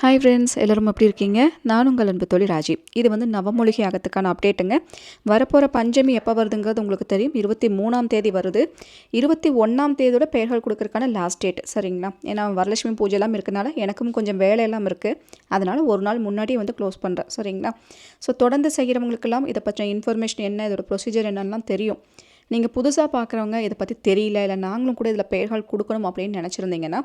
Hi friends எல்லோரும் எப்படி இருக்கீங்க? நான் உங்கள் அன்பு தொழில் ராஜி. இது வந்து நவமொழிகை ஆகத்துக்கான அப்டேட்டுங்க வரப்போகிற பஞ்சமி எப்போ வருதுங்கிறது உங்களுக்கு தெரியும். இருபத்தி மூணாம் தேதி வருது. இருபத்தி ஒன்றாம் தேதியோட பெயர்கள் கொடுக்கறதுக்கான லாஸ்ட் டேட் சரிங்களா? ஏன்னா வரலட்சுமி பூஜைலாம் இருக்கனால எனக்கும் கொஞ்சம் வேலையெல்லாம் இருக்குது அதனால் ஒரு நாள் முன்னாடியே வந்து க்ளோஸ் பண்ணுறேன் சரிங்களா? ஸோ தொடர்ந்து செய்கிறவங்களுக்கெல்லாம் இதை பற்றின இன்ஃபர்மேஷன் என்ன இதோட ப்ரொசீஜர் என்னெல்லாம் தெரியும். நீங்கள் புதுசாக பார்க்குறவங்க இதை பற்றி தெரியல இல்லை நாங்களும் கூட இதில் பெயர்கள் கொடுக்கணும் அப்படின்னு நினச்சிருந்தீங்கன்னா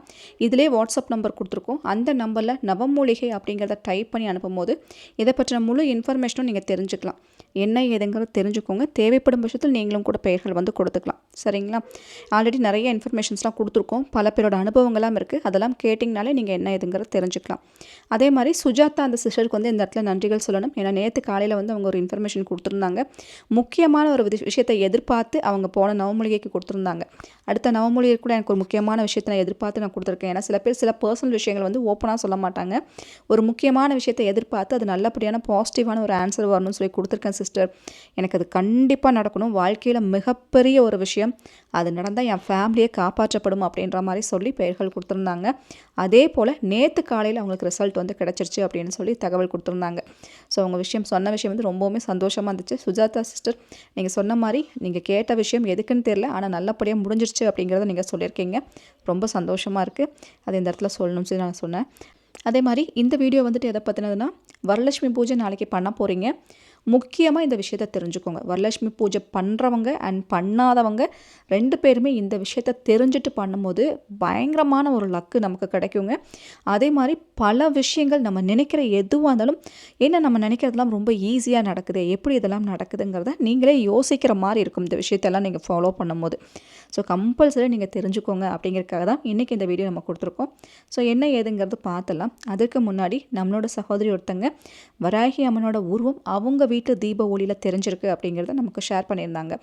இதிலே வாட்ஸ்அப் நம்பர் கொடுத்துருக்கோம். அந்த நம்பரில் நவமூலிகை அப்படிங்கிறத டைப் பண்ணி அனுப்பும்போது இதை பற்றின முழு இன்ஃபர்மேஷனும் நீங்கள் தெரிஞ்சுக்கலாம். என்ன ஏதுங்கிறது தெரிஞ்சுக்கோங்க. தேவைப்படும் பட்சத்தில் நீங்களும் கூட பெயர்கள் வந்து கொடுத்துக்கலாம். சரிங்களா? ஆல்ரெடி நிறைய இன்ஃபர்மேஷன்ஸ்லாம் கொடுத்துருக்கோம். பல பேரோட அனுபவங்கள்லாம் இருக்குது அதெல்லாம் கேட்டிங்கனாலே நீங்கள் என்ன ஏதுங்கிறது தெரிஞ்சுக்கலாம். அதே மாதிரி சுஜாதா அந்த சிஸ்டருக்கு வந்து இந்த இடத்துல நன்றிகள் சொல்லணும். ஏன்னா நேற்று காலையில் வந்து அவங்க ஒரு இன்ஃபர்மேஷன் கொடுத்துருந்தாங்க. முக்கியமான ஒரு விஷயத்தை எதிர்பார்த்து எதிர்பார்த்து அவங்க போன நவமொழிகைக்கு கொடுத்துருந்தாங்க. அடுத்த நவமொழிகை கூட எனக்கு ஒரு முக்கியமான விஷயத்தை நான் எதிர்பார்த்து நான் கொடுத்துருக்கேன். ஏன்னா சில பேர் சில பர்சனல் விஷயங்கள் வந்து ஓப்பனாக சொல்ல மாட்டாங்க. ஒரு முக்கியமான விஷயத்தை எதிர்பார்த்து அது நல்லபடியான பாசிட்டிவான ஒரு ஆன்சர் வரணும்னு சொல்லி கொடுத்துருக்கேன் சிஸ்டர் எனக்கு அது கண்டிப்பாக நடக்கணும். வாழ்க்கையில் மிகப்பெரிய ஒரு விஷயம். அது நடந்தால் என் ஃபேமிலியை காப்பாற்றப்படும் அப்படின்ற மாதிரி சொல்லி பெயர்கள் கொடுத்துருந்தாங்க. அதே போல் நேற்று காலையில் அவங்களுக்கு ரிசல்ட் வந்து கிடச்சிருச்சு அப்படின்னு சொல்லி தகவல் கொடுத்துருந்தாங்க. ஸோ அவங்க விஷயம் சொன்ன விஷயம் வந்து ரொம்பவுமே சந்தோஷமாக இருந்துச்சு. சுஜாதா சிஸ்டர் நீங்கள் சொன்ன மாதிரி நீங்கள் கேட்ட விஷயம் எதுக்குன்னு தெரில ஆனால் நல்லபடியாக முடிஞ்சிருச்சு அப்படிங்கிறத நீங்கள் சொல்லியிருக்கீங்க. ரொம்ப சந்தோஷமாக இருக்குது அது இந்த இடத்துல சொல்லணும்னு சொல்லி நான் சொன்னேன். அதே மாதிரி இந்த வீடியோ வந்துட்டு எதை பற்றினதுன்னா வரலட்சுமி பூஜை நாளைக்கு பண்ண போகிறீங்க முக்கியமாக இந்த விஷயத்த தெரிஞ்சுக்கோங்க. வரலட்சுமி பூஜை பண்ணுறவங்க அண்ட் பண்ணாதவங்க ரெண்டு பேருமே இந்த விஷயத்த தெரிஞ்சுட்டு பண்ணும்போது பயங்கரமான ஒரு லக்கு நமக்கு கிடைக்குங்க. அதே மாதிரி பல விஷயங்கள் நம்ம நினைக்கிற எதுவாக இருந்தாலும் என்ன நம்ம நினைக்கிறதெல்லாம் ரொம்ப ஈஸியாக நடக்குது எப்படி இதெல்லாம் நடக்குதுங்கிறத நீங்களே யோசிக்கிற மாதிரி இருக்கும் இந்த விஷயத்தெல்லாம் நீங்கள் ஃபாலோ பண்ணும்போது. ஸோ கம்பல்சரி நீங்கள் தெரிஞ்சுக்கோங்க அப்படிங்கிறதுக்காக தான் இன்றைக்கி இந்த வீடியோ நம்ம கொடுத்துருக்கோம். ஸோ என்ன ஏதுங்கிறது பார்த்தலாம் அதுக்கு முன்னாடி நம்மளோட சகோதரி ஒருத்தங்க வராகி அம்மனோட உருவம் அவங்க வீட்டு தீப ஒளியில் தெரிஞ்சிருக்கு அப்படிங்கிறத நமக்கு ஷேர் பண்ணியிருந்தாங்க.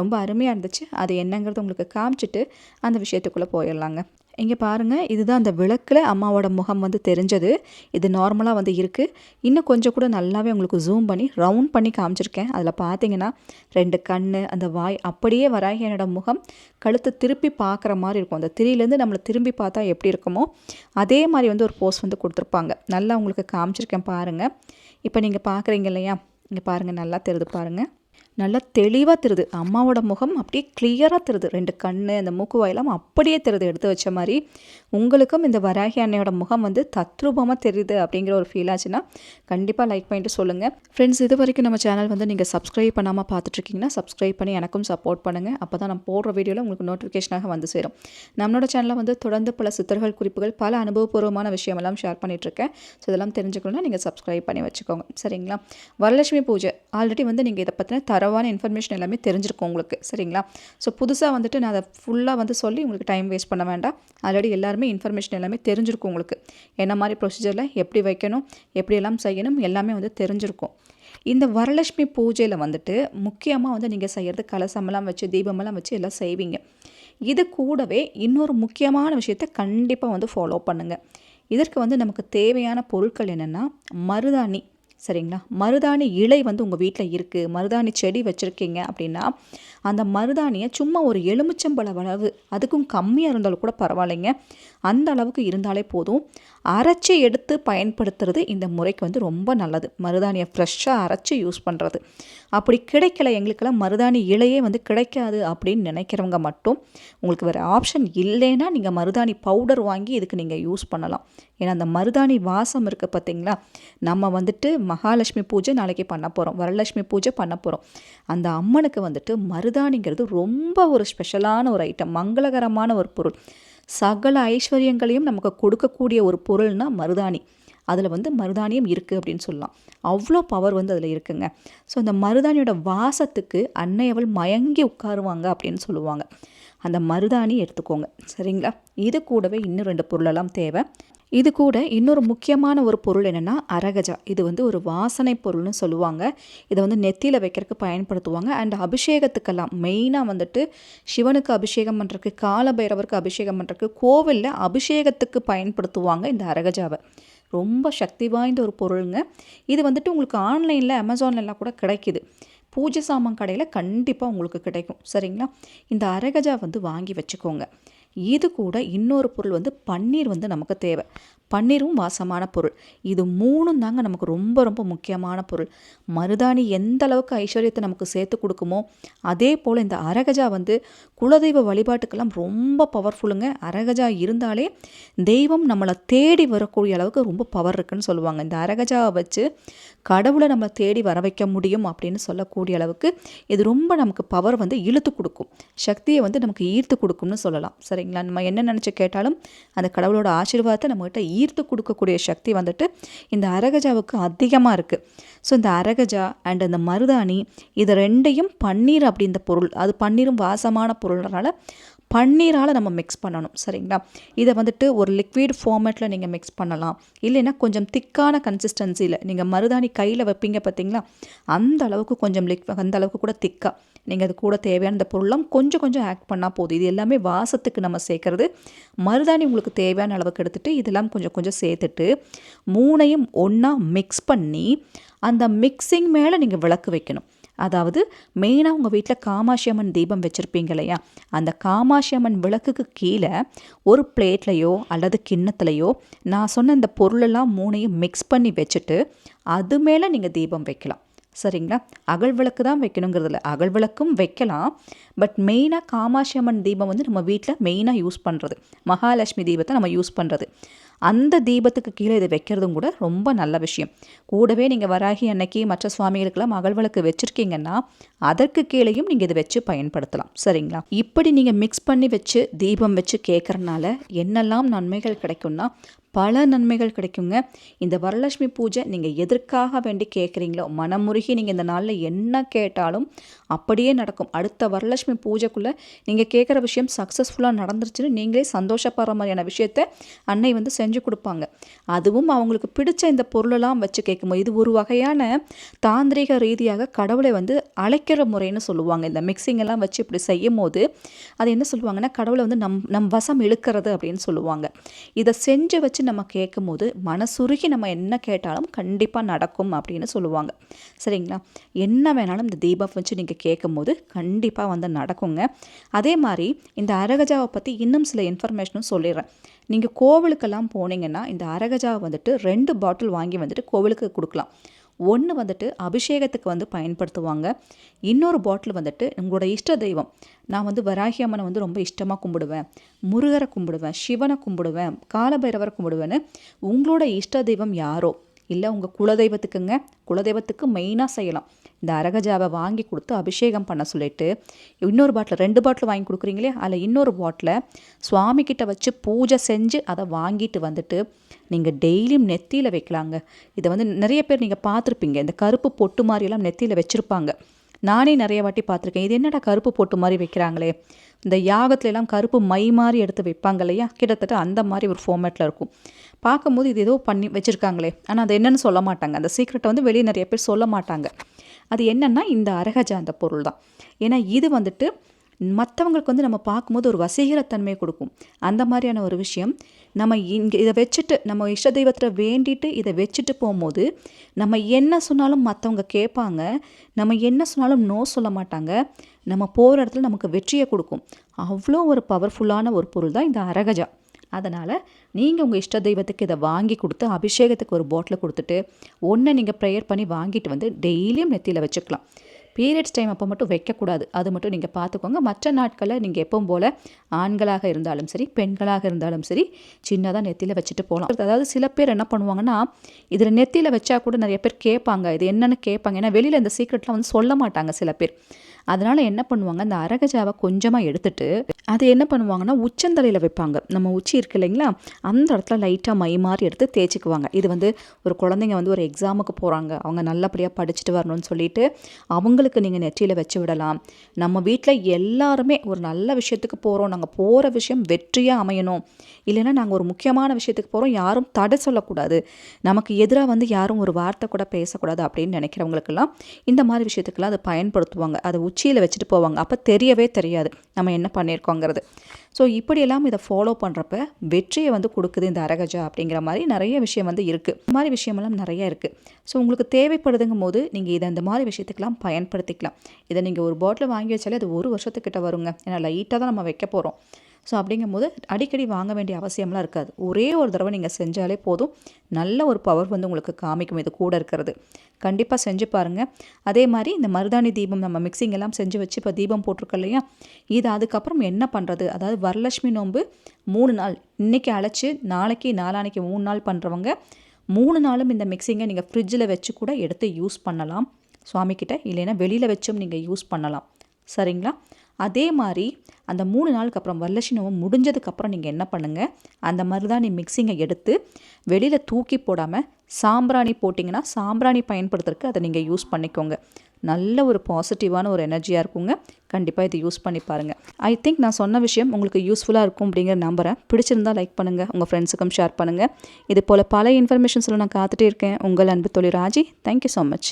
ரொம்ப அருமையாக இருந்துச்சு. அது என்னங்கிறது உங்களுக்கு காமிச்சிட்டு அந்த விஷயத்துக்குள்ளே போயிடலாங்க. இங்கே பாருங்கள் இதுதான் அந்த விளக்கில் அம்மாவோட முகம் வந்து தெரிஞ்சது. இது நார்மலாக வந்து இருக்குது இன்னும் கொஞ்சம் கூட நல்லாவே உங்களுக்கு ஜூம் பண்ணி ரவுண்ட் பண்ணி காமிச்சிருக்கேன். அதில் பார்த்தீங்கன்னா ரெண்டு கண் அந்த வாய் அப்படியே வராகி என்னோட முகம் கழுத்தை திருப்பி பார்க்குற மாதிரி இருக்கும். அந்த திரியிலேருந்து நம்மளை திரும்பி பார்த்தா எப்படி இருக்குமோ அதே மாதிரி வந்து ஒரு போஸ்ட் வந்து கொடுத்துருப்பாங்க. நல்லா உங்களுக்கு காமிச்சிருக்கேன் பாருங்கள் இப்போ நீங்கள் பார்க்குறீங்க இல்லையா? இங்கே பாருங்கள் நல்லா தெரியுது பாருங்கள் நல்லா தெளிவாக தெரியுது அம்மாவோட முகம் அப்படியே கிளியராக தெரியுது ரெண்டு கண் அந்த மூக்கு வாயெல்லாம் அப்படியே தெரியுது எடுத்து வச்ச மாதிரி உங்களுக்கும் இந்த வராகி அன்னையோட முகம் வந்து தத்ரூபமாக தெரியுது அப்படிங்கிற ஒரு ஃபீல் ஆச்சுன்னா கண்டிப்பாக லைக் பண்ணிட்டு சொல்லுங்கள் ஃப்ரெண்ட்ஸ் இது வரைக்கும் நம்ம சேனல் வந்து நீங்கள் சப்ஸ்கிரைப் பண்ணாமல் பார்த்துட்ருக்கீங்கன்னா சப்ஸ்கிரைப் பண்ணி எனக்கும் சப்போர்ட் பண்ணுங்கள் அப்போ தான் நான் போடுற வீடியோவில் உங்களுக்கு நோட்டிஃபிகேஷனாக வந்து சேரும். நம்மளோட சேனலில் வந்து தொடர்ந்து பல சித்தர்கள் குறிப்புகள் பல அனுபவபூர்வமான விஷயமெல்லாம் ஷேர் பண்ணிகிட்ருக்கேன் ஸோ இதெல்லாம் தெரிஞ்சுக்கணும்னா நீங்கள் சப்ஸ்கிரைப் பண்ணி வச்சுக்கோங்க. சரிங்களா? வரலட்சுமி பூஜை. ஆல்ரெடி வந்து நீங்கள் இதை பற்றின தரவான இன்ஃபர்மேஷன் எல்லாமே தெரிஞ்சிருக்கும் உங்களுக்கு சரிங்களா? ஸோ புதுசாக வந்துட்டு நான் அதை ஃபுல்லாக வந்து சொல்லி உங்களுக்கு டைம் வேஸ்ட் பண்ண வேண்டாம். ஆல்ரெடி எல்லாருமே இன்ஃபர்மேஷன் எல்லாமே தெரிஞ்சிருக்கும் உங்களுக்கு. என்ன மாதிரி ப்ரொசீஜரில் எப்படி வைக்கணும் எப்படியெல்லாம் செய்யணும் எல்லாமே வந்து தெரிஞ்சிருக்கும். இந்த வரலட்சுமி பூஜையில் வந்துட்டு முக்கியமாக வந்து நீங்கள் செய்கிறது கலசமெல்லாம் வச்சு தீபமெல்லாம் வச்சு எல்லாம் செய்வீங்க. இது கூடவே இன்னொரு முக்கியமான விஷயத்த கண்டிப்பாக வந்து ஃபாலோ பண்ணுங்கள் இதற்கு வந்து நமக்கு தேவையான பொருட்கள் என்னென்னா மருதாணி. சரிங்களா? மருதாணி இலை வந்து உங்கள் வீட்டில் இருக்குது மருதாணி செடி வச்சுருக்கீங்க அப்படின்னா அந்த மருதாணியை சும்மா ஒரு எலுமிச்சம்பழ அளவு அதுக்கும் கம்மியாக இருந்தாலும் கூட பரவாயில்லைங்க. அந்த அளவுக்கு இருந்தாலே போதும். அரைச்சி எடுத்து பயன்படுத்துறது இந்த முறைக்கு வந்து ரொம்ப நல்லது. மருதாணியை ஃப்ரெஷ்ஷாக அரைச்சி யூஸ் பண்ணுறது அப்படி கிடைக்கல எங்களுக்கெல்லாம் மருதாணி இலையே வந்து கிடைக்காது அப்படின்னு நினைக்கிறவங்க மட்டும் உங்களுக்கு வேறு ஆப்ஷன் இல்லைன்னா நீங்கள் மருதாணி பவுடர் வாங்கி இதுக்கு நீங்கள் யூஸ் பண்ணலாம். ஏன்னா அந்த மருதாணி வாசம் இருக்குது பார்த்தீங்களா நம்ம வந்துட்டு மகாலட்சுமி பூஜை நாளைக்கு பண்ண போகிறோம் வரலட்சுமி பூஜை பண்ண போகிறோம் அந்த அம்மனுக்கு வந்துட்டு மருதாணிங்கிறது ரொம்ப ஒரு ஸ்பெஷலான ஒரு ஐட்டம் மங்களகரமான ஒரு பொருள். சகல ஐஸ்வர்யங்களையும் நமக்கு கொடுக்கக்கூடிய ஒரு பொருள்னால் மருதாணி. அதில் வந்து மருதாணியும் இருக்குது அப்படின்னு சொல்லலாம். அவ்வளோ பவர் வந்து அதில் இருக்குங்க. ஸோ அந்த மருதாணியோட வாசத்துக்கு அன்னையவள் மயங்கி உட்காருவாங்க அப்படின்னு சொல்லுவாங்க. அந்த மருதாணி எடுத்துக்கோங்க. சரிங்களா? இது கூடவே இன்னும் ரெண்டு பொருளெல்லாம் தேவை. இது கூட இன்னொரு முக்கியமான ஒரு பொருள் என்னென்னா அரகஜா. இது வந்து ஒரு வாசனை பொருள்னு சொல்லுவாங்க. இதை வந்து நெத்தியில் வைக்கிறதுக்கு பயன்படுத்துவாங்க. அண்ட் அபிஷேகத்துக்கெல்லாம் மெயினாக வந்துட்டு சிவனுக்கு அபிஷேகம் பண்ணுறக்கு காலபைரவருக்கு அபிஷேகம் பண்ணுறதுக்கு கோவிலில் அபிஷேகத்துக்கு பயன்படுத்துவாங்க இந்த அரகஜாவை. ரொம்ப சக்தி வாய்ந்த ஒரு பொருளுங்க. இது வந்துட்டு உங்களுக்கு ஆன்லைனில் அமேசான்லலாம் கூட கிடைக்கிது. பூஜை சாமான் கடையில் கண்டிப்பாக உங்களுக்கு கிடைக்கும். சரிங்களா? இந்த அரகஜா வந்து வாங்கி வச்சுக்கோங்க. இது கூட இன்னொரு பொருள் வந்து பன்னீர் வந்து நமக்கு தேவை. பன்னீரும் வாசமான பொருள். இது மூணும் தாங்க நமக்கு ரொம்ப ரொம்ப முக்கியமான பொருள். மருதாணி எந்த அளவுக்கு ஐஸ்வர்யத்தை நமக்கு சேர்த்து கொடுக்குமோ அதே போல் இந்த அரகஜா வந்து குலதெய்வ வழிபாட்டுக்கெல்லாம் ரொம்ப பவர்ஃபுல்லுங்க அரகஜா இருந்தாலே தெய்வம் நம்மளை தேடி வரக்கூடிய அளவுக்கு ரொம்ப பவர் இருக்குன்னு சொல்லுவாங்க. இந்த அரகஜாவை வச்சு கடவுளை நம்ம தேடி வர வைக்க முடியும் அப்படின்னு சொல்லக்கூடிய அளவுக்கு இது ரொம்ப நமக்கு பவர் வந்து இழுத்து கொடுக்கும். சக்தியை வந்து நமக்கு ஈர்த்து கொடுக்கும்னு சொல்லலாம். சரிங்களா நம்ம என்ன நினச்சி கேட்டாலும் அந்த கடவுளோட ஆசீர்வாதத்தை நம்மகிட்ட ஈர்த்து கொடுக்கக்கூடிய சக்தி வந்துட்டு இந்த அரகஜாவுக்கு அதிகமாக இருக்குது ஸோ இந்த அரகஜா அண்ட் இந்த மருதாணி இது ரெண்டையும் பன்னீர் அப்படின்ற பொருள். அது பன்னீரும் வாசமான பொருள்னால பன்னீரால் நம்ம மிக்ஸ் பண்ணணும் சரிங்களா? இதை வந்துட்டு ஒரு லிக்விட் ஃபார்மேட்டில் நீங்கள் மிக்ஸ் பண்ணலாம். இல்லைன்னா கொஞ்சம் திக்கான கன்சிஸ்டன்சியில் நீங்கள் மருதாணி கையில் வைப்பீங்க பார்த்தீங்களா அந்த அளவுக்கு கொஞ்சம் லிக் அந்த அளவுக்கு கூட திக்காக நீங்கள் அது கூட தேவையான இந்த பொருள்லாம் கொஞ்சம் கொஞ்சம் ஆட் பண்ணால் போதும். இது எல்லாமே வாசத்துக்கு நம்ம சேர்க்குறது. மருதாணி உங்களுக்கு தேவையான அளவுக்கு எடுத்துகிட்டு இதெல்லாம் கொஞ்சம் கொஞ்சம் சேர்த்துட்டு மூணையும் ஒன்றா மிக்ஸ் பண்ணி அந்த மிக்சிங் மேலே நீங்கள் விளக்கு வைக்கணும். அதாவது மெயினாக உங்கள் வீட்டில் காமாட்சி அம்மன் தீபம் வச்சுருப்பீங்க இல்லையா? அந்த காமாட்சி அம்மன் விளக்குக்கு கீழே ஒரு பிளேட்லையோ அல்லது கிண்ணத்துலையோ நான் சொன்ன இந்த பொருளெல்லாம் மூணையும் மிக்ஸ் பண்ணி வச்சுட்டு அது மேலே நீங்கள் தீபம் வைக்கலாம். சரிங்களா? அகல் விளக்கு தான் வைக்கணுங்கிறதுல. அகல் விளக்கும் வைக்கலாம். பட் மெயினாக காமாட்சி அம்மன் தீபம் வந்து நம்ம வீட்டில் மெயினாக யூஸ் பண்ணுறது மகாலட்சுமி தீபத்தை நம்ம யூஸ் பண்ணுறது அந்த தீபத்துக்கு கீழே இதை வைக்கிறதும் கூட ரொம்ப நல்ல விஷயம். கூடவே நீங்கள் வராகி அன்னைக்கு மற்ற சுவாமிகளுக்கெல்லாம் அகல் விளக்கு வச்சுருக்கீங்கன்னா அதற்கு கீழேயும் நீங்கள் இதை வச்சு பயன்படுத்தலாம். சரிங்களா? இப்படி நீங்கள் மிக்ஸ் பண்ணி வச்சு தீபம் வச்சு கேட்குறனால என்னெல்லாம் நன்மைகள் கிடைக்கும்னா பல நன்மைகள் கிடைக்குங்க. இந்த வரலட்சுமி பூஜை நீங்கள் எதற்காக வேண்டி கேட்குறீங்களோ மனமுருகி நீங்கள் இந்த நாளில் என்ன கேட்டாலும் அப்படியே நடக்கும். அடுத்த வரலட்சுமி பூஜைக்குள்ளே நீங்கள் கேட்குற விஷயம் சக்ஸஸ்ஃபுல்லாக நடந்துருச்சுன்னு நீங்களே சந்தோஷப்படுற மாதிரியான விஷயத்த அன்னை வந்து செஞ்சு கொடுப்பாங்க. அதுவும் அவங்களுக்கு பிடிச்ச இந்த பொருளெல்லாம் வச்சு கேட்கும்போது இது ஒரு வகையான தாந்திரிக ரீதியாக கடவுளை வந்து அழைக்கிற முறைன்னு சொல்லுவாங்க. இந்த மிக்சிங் எல்லாம் வச்சு இப்படி செய்யும் போது அது என்ன சொல்லுவாங்கன்னா கடவுளை வந்து நம் நம் வசம் இழுக்கிறது அப்படின்னு சொல்லுவாங்க. இதை செஞ்சு வச்சு நம்ம கேட்கும்போது மனசுருகி நம்ம என்ன கேட்டாலும் கண்டிப்பாக நடக்கும் அப்படின்னு சொல்லுவாங்க. சரிங்களா? என்ன வேணாலும் இந்த தீபம் வச்சு நீங்கள் கேட்கும்போது கண்டிப்பாக வந்து நடக்குங்க. அதே மாதிரி இந்த அரகஜாவை பற்றி இன்னும் சில இன்ஃபர்மேஷனும் சொல்லிடுறேன். நீங்கள் கோவிலுக்கெல்லாம் போனீங்கன்னா இந்த அரகஜாவை வந்துட்டு ரெண்டு பாட்டில் வாங்கி வந்துட்டு கோவிலுக்கு கொடுக்கலாம். ஒன்று வந்துட்டு அபிஷேகத்துக்கு வந்து பயன்படுத்துவாங்க. இன்னொரு பாட்டில் வந்துட்டு உங்களோட இஷ்ட தெய்வம். நான் வந்து வராகி அம்மனை வந்து ரொம்ப இஷ்டமாக கும்பிடுவேன். முருகரை கும்பிடுவேன் சிவனை கும்பிடுவேன் காலபைரவரை கும்பிடுவேன்னு உங்களோட இஷ்ட தெய்வம் யாரோ? இல்லை உங்கள் குலதெய்வத்துக்குங்க. குலதெய்வத்துக்கு மெயினாக செய்யலாம். இந்த அரகஜாவை வாங்கி கொடுத்து அபிஷேகம் பண்ண சொல்லிட்டு இன்னொரு பாட்டில் ரெண்டு பாட்டில் வாங்கி கொடுக்குறீங்களே அதில் இன்னொரு பாட்டில் சுவாமிக்கிட்ட வச்சு பூஜை செஞ்சு அதை வாங்கிட்டு வந்துட்டு நீங்கள் டெய்லியும் நெத்தியில் வைக்கலாங்க. இதை வந்து நிறைய பேர் நீங்கள் பார்த்துருப்பீங்க. இந்த கருப்பு பொட்டு மாதிரியெல்லாம் நெத்தியில் வச்சுருப்பாங்க. நானே நிறைய வாட்டி பார்த்துருக்கேன். இது என்னடா கருப்பு பொட்டு மாதிரி வைக்கிறாங்களே. இந்த யாகத்துலலாம் கருப்பு மை மாதிரி எடுத்து வைப்பாங்க இல்லையா? கிட்டத்தட்ட அந்த மாதிரி ஒரு ஃபார்மேட்டில் இருக்கும். பார்க்கும்போது இது ஏதோ பண்ணி வச்சுருக்காங்களே. ஆனால் அது என்னன்னு சொல்ல மாட்டாங்க. அந்த சீக்ரெட்டை வந்து வெளியே நிறைய பேர் சொல்ல மாட்டாங்க. அது என்னென்னா இந்த அரகஜா அந்த பொருள் தான். ஏன்னா இது வந்துட்டு மற்றவங்களுக்கு வந்து நம்ம பார்க்கும்போது ஒரு வசீகரத்தன்மையை கொடுக்கும். அந்த மாதிரியான ஒரு விஷயம். நம்ம இங்கே இதை வச்சுட்டு நம்ம இஷ்ட தெய்வத்தில் வேண்டிட்டு இதை வச்சுட்டு போகும்போது நம்ம என்ன சொன்னாலும் மற்றவங்க கேட்பாங்க. நம்ம என்ன சொன்னாலும் நோ சொல்ல மாட்டாங்க. நம்ம போகிற இடத்துல நமக்கு வெற்றியை கொடுக்கும். அவ்வளோ ஒரு பவர்ஃபுல்லான ஒரு பொருள் தான் இந்த அரகஜா. அதனால் நீங்கள் உங்கள் இஷ்ட தெய்வத்துக்கு இதை வாங்கி கொடுத்து அபிஷேகத்துக்கு ஒரு பாட்டில் கொடுத்துட்டு ஒன்றை நீங்கள் ப்ரேயர் பண்ணி வாங்கிட்டு வந்து டெய்லியும் நெத்தியில் வச்சுக்கலாம். பீரியட்ஸ் டைம் அப்போ மட்டும் வைக்கக்கூடாது. அது மட்டும் நீங்கள் பார்த்துக்கோங்க. மற்ற நாட்களில் நீங்கள் எப்பவும் போல் ஆண்களாக இருந்தாலும் சரி பெண்களாக இருந்தாலும் சரி சின்னதாக நெத்தியில் வச்சுட்டு போகலாம் அதாவது சில பேர் என்ன பண்ணுவாங்கன்னா இதில் நெத்தியில் வச்சா கூட நிறைய பேர் கேட்பாங்க. இது என்னென்னு கேட்பாங்க. ஏன்னா வெளியில் இந்த சீக்ரெட்லாம் வந்து சொல்ல மாட்டாங்க சில பேர். அதனால் என்ன பண்ணுவாங்க? அந்த அரகஜாவை கொஞ்சமாக எடுத்துட்டு அதை என்ன பண்ணுவாங்கன்னா உச்சந்தலையில் வைப்பாங்க. நம்ம உச்சி இருக்கு இல்லைங்களா? அந்த இடத்துல லைட்டாக மை மாதிரி எடுத்து தேய்ச்சிக்குவாங்க. இது வந்து ஒரு குழந்தைங்க வந்து ஒரு எக்ஸாமுக்கு போகிறாங்க அவங்க நல்லபடியாக படிச்சுட்டு வரணும்னு சொல்லிட்டு அவங்களுக்கு நீங்கள் நெற்றியில் வச்சு விடலாம். நம்ம வீட்டில் எல்லாருமே ஒரு நல்ல விஷயத்துக்கு போகிறோம் நாங்கள் போகிற விஷயம் வெற்றியாக அமையணும். இல்லைன்னா நாங்கள் ஒரு முக்கியமான விஷயத்துக்கு போகிறோம் யாரும் தடை சொல்லக்கூடாது. நமக்கு எதிராக வந்து யாரும் ஒரு வார்த்தை கூட பேசக்கூடாது அப்படின்னு நினைக்கிறவங்களுக்கெல்லாம் இந்த மாதிரி விஷயத்துக்கெல்லாம் அதை பயன்படுத்துவாங்க. அதை உச்சியில் வச்சுட்டு போவாங்க. அப்போ தெரியவே தெரியாது நம்ம என்ன பண்ணியிருக்கோங்கிறது ஸோ இப்படியெல்லாம் இதை ஃபாலோ பண்ணுறப்ப வெற்றியை வந்து கொடுக்குது இந்த அரகஜா அப்படிங்கிற மாதிரி நிறைய விஷயம் வந்து இருக்குது இந்த மாதிரி விஷயமெல்லாம் நிறைய இருக்குது ஸோ உங்களுக்கு தேவைப்படுதுங்கும் போது நீங்கள் இதை இந்த மாதிரி விஷயத்துக்கெல்லாம் பயன்படுத்திக்கலாம். இதை நீங்கள் ஒரு பாட்டில் வாங்கி வச்சாலே அது ஒரு வருஷத்துக்கிட்ட வருங்க. ஏன்னா லைட்டாக தான் நம்ம வைக்க போகிறோம் ஸோ அப்படிங்கும்போது அடிக்கடி வாங்க வேண்டிய அவசியம்லாம் இருக்காது. ஒரே ஒரு தடவை நீங்கள் செஞ்சாலே போதும். நல்ல ஒரு பவர் வந்து உங்களுக்கு காமிக்கும். இது கூட இருக்கிறது. கண்டிப்பாக செஞ்சு பாருங்கள் அதே மாதிரி இந்த மருதாணி தீபம் நம்ம மிக்சிங் எல்லாம் செஞ்சு வச்சு இப்போ தீபம் போட்டிருக்கோம் இல்லையா? இது அதுக்கப்புறம் என்ன பண்ணுறது அதாவது வரலட்சுமி நோன்பு மூணு நாள். இன்றைக்கி அழைச்சி நாளைக்கு நாளானைக்கு மூணு நாள் பண்ணுறவங்க மூணு நாளும் இந்த மிக்சிங்கை நீங்கள் ஃப்ரிட்ஜில் வச்சு கூட எடுத்து யூஸ் பண்ணலாம். சுவாமிக்கிட்ட இல்லைன்னா வெளியில் வச்சும் நீங்கள் யூஸ் பண்ணலாம். சரிங்களா? அதே மாதிரி அந்த மூணு நாளுக்கு அப்புறம் வரலட்சுமி முடிஞ்சதுக்கப்புறம் நீங்கள் என்ன பண்ணுங்கள் அந்த மருதாணி மிக்சிங்கை எடுத்து வெளியில் தூக்கி போடாமல் சாம்பிராணி போட்டிங்கன்னா சாம்பிராணி பயன்படுத்துறதுக்கு அதை நீங்கள் யூஸ் பண்ணிக்கோங்க. நல்ல ஒரு பாசிட்டிவான ஒரு எனர்ஜியாக இருக்குங்க. கண்டிப்பாக இதை யூஸ் பண்ணி பாருங்கள் ஐ திங்க் நான் சொன்ன விஷயம் உங்களுக்கு யூஸ்ஃபுல்லாக இருக்கும் அப்படிங்கிற நம்புகிறேன் பிடிச்சிருந்தா லைக் பண்ணுங்கள் உங்கள் ஃப்ரெண்ட்ஸுக்கும் ஷேர் பண்ணுங்கள் இது போல் பல இன்ஃபர்மேஷன்ஸில் நான் காத்துட்டே இருக்கேன். உங்கள் அன்பு தொழில் ராஜி. Thank you so much